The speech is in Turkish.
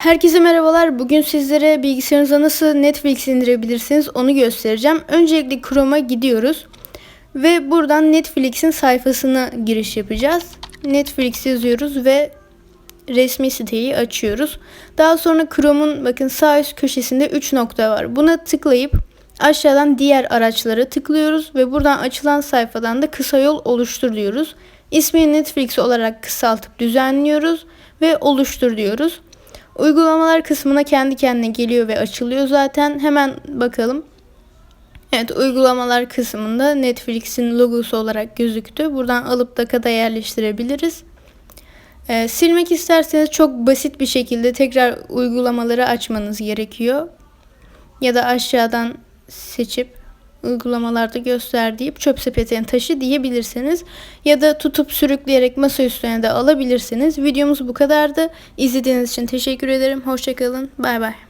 Herkese merhabalar. Bugün sizlere bilgisayarınıza nasıl Netflix indirebilirsiniz onu göstereceğim. Öncelikle Chrome'a gidiyoruz. Ve buradan Netflix'in sayfasına giriş yapacağız. Netflix yazıyoruz ve resmi siteyi açıyoruz. Daha sonra Chrome'un bakın sağ üst köşesinde 3 nokta var. Buna tıklayıp aşağıdan diğer araçlara tıklıyoruz ve buradan açılan sayfadan da kısa yol oluştur diyoruz. İsmini Netflix olarak kısaltıp düzenliyoruz ve oluştur diyoruz. Uygulamalar kısmına kendi kendine geliyor ve açılıyor zaten. Hemen bakalım. Evet uygulamalar kısmında Netflix'in logosu olarak gözüktü. Buradan alıp dakada yerleştirebiliriz. Ee, silmek isterseniz çok basit bir şekilde tekrar uygulamaları açmanız gerekiyor. Ya da aşağıdan seçip uygulamalarda göster deyip çöp sepetine taşı diyebilirsiniz. Ya da tutup sürükleyerek masa üstüne de alabilirsiniz. Videomuz bu kadardı. İzlediğiniz için teşekkür ederim. Hoşçakalın. Bay bay.